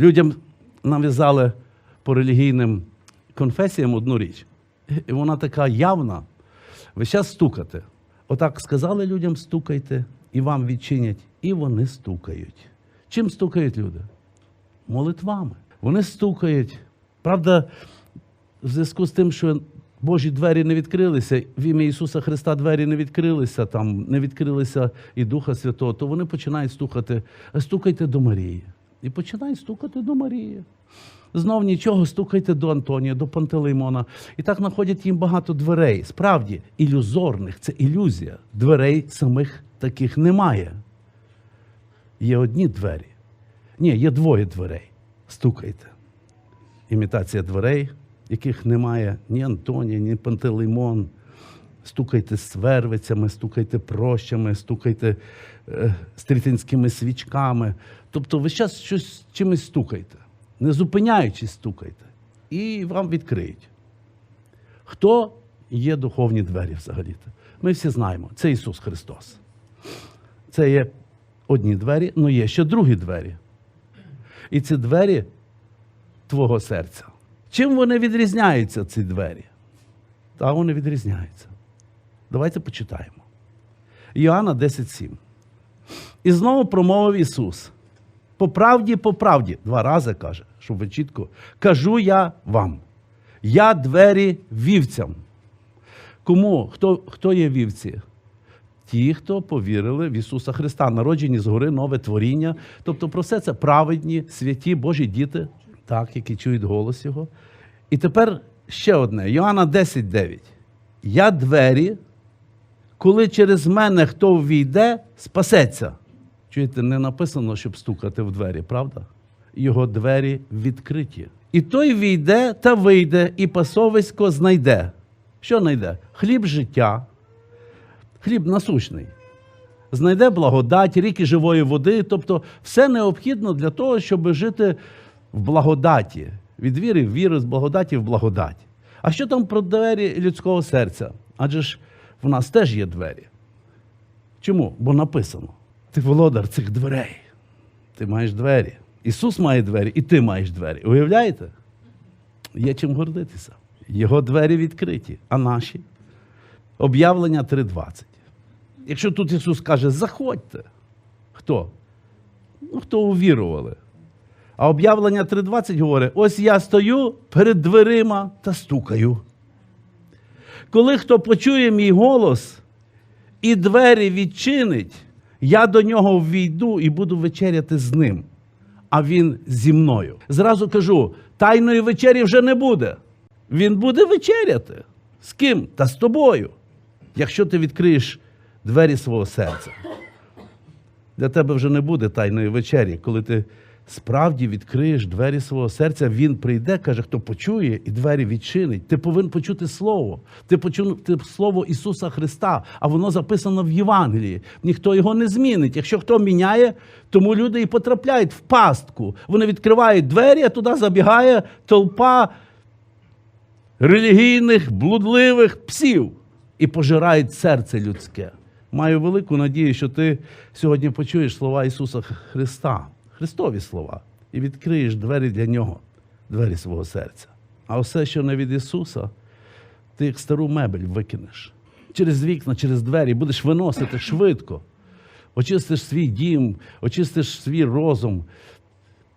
Людям нав'язали по релігійним конфесіям одну річ. І вона така явна. Ви зараз стукати. Отак сказали людям стукайте, і вам відчинять, і вони стукають. Чим стукають люди? Молитвами. Вони стукають. Правда, в зв'язку з тим, що Божі двері не відкрилися, в ім'я Ісуса Христа двері не відкрилися, там не відкрилися і Духа Святого, то вони починають стукати. Стукайте до Марії. І починають стукати до Марії. Знов нічого, стукайте до Антонія, до Пантелеймона. І так знаходять їм багато дверей. Справді, ілюзорних це ілюзія. Дверей самих таких немає. Є одні двері. Ні, є двоє дверей. Стукайте. Імітація дверей, яких немає ні Антонія, ні Пантелеймон. Стукайте свервицями, стукайте прощами, стукайте е, стрітинськими свічками. Тобто ви зараз щось чимось стукайте, не зупиняючись стукайте, і вам відкриють. Хто є духовні двері взагалі-то? Ми всі знаємо, це Ісус Христос. Це є одні двері, але є ще другі двері. І ці двері твого серця. Чим вони відрізняються, ці двері? Та вони відрізняються. Давайте почитаємо. Іоанна 10.7. І знову промовив Ісус. По правді, по правді, два рази каже, щоб ви чітко, кажу я вам. Я двері вівцям. Кому? Хто, хто є вівці? Ті, хто повірили в Ісуса Христа, народжені згори нове творіння. Тобто про все це праведні, святі Божі діти, так, які чують голос Його. І тепер ще одне. Йоанна 10.9. Я двері, коли через мене хто ввійде, спасеться. Чуєте, не написано, щоб стукати в двері, правда? Його двері відкриті. І той війде та вийде, і пасовисько знайде. Що знайде? Хліб життя, хліб насущний. Знайде благодать, ріки живої води, тобто все необхідно для того, щоб жити в благодаті. Від віри в віру, з благодаті в благодать. А що там про двері людського серця? Адже ж в нас теж є двері. Чому? Бо написано: ти володар цих дверей. Ти маєш двері. Ісус має двері, і ти маєш двері. Уявляєте? Є чим гордитися. Його двері відкриті, а наші об'явлення 3.20. Якщо тут Ісус каже, заходьте. Хто? Ну, хто увірували. А об'явлення 3.20 говорить: ось я стою перед дверима та стукаю. Коли хто почує мій голос і двері відчинить, я до нього ввійду і буду вечеряти з ним, а він зі мною. Зразу кажу: тайної вечері вже не буде. Він буде вечеряти. З ким? Та з тобою. Якщо ти відкриєш двері свого серця. Для тебе вже не буде тайної вечері, коли ти справді відкриєш двері свого серця, він прийде, каже, хто почує і двері відчинить. Ти повинен почути слово. Ти почути слово Ісуса Христа, а воно записано в Євангелії. Ніхто його не змінить. Якщо хто міняє, тому люди і потрапляють в пастку. Вони відкривають двері, а туди забігає толпа релігійних, блудливих псів і пожирають серце людське. Маю велику надію, що ти сьогодні почуєш слова Ісуса Христа, Христові слова, і відкриєш двері для Нього, двері свого серця. А все, що не від Ісуса, ти як стару мебель викинеш. Через вікна, через двері будеш виносити швидко. Очистиш свій дім, очистиш свій розум,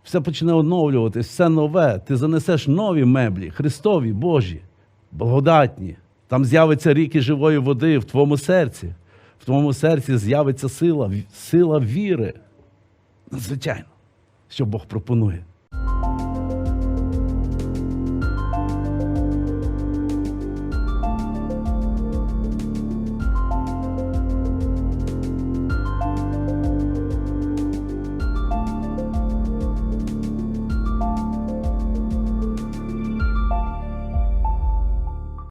все почне оновлюватись, все нове. Ти занесеш нові меблі, Христові, Божі, благодатні. Там з'явиться ріки живої води в твоєму серці. В твоєму серці з'явиться сила, сила віри. Звичайно, що Бог пропонує.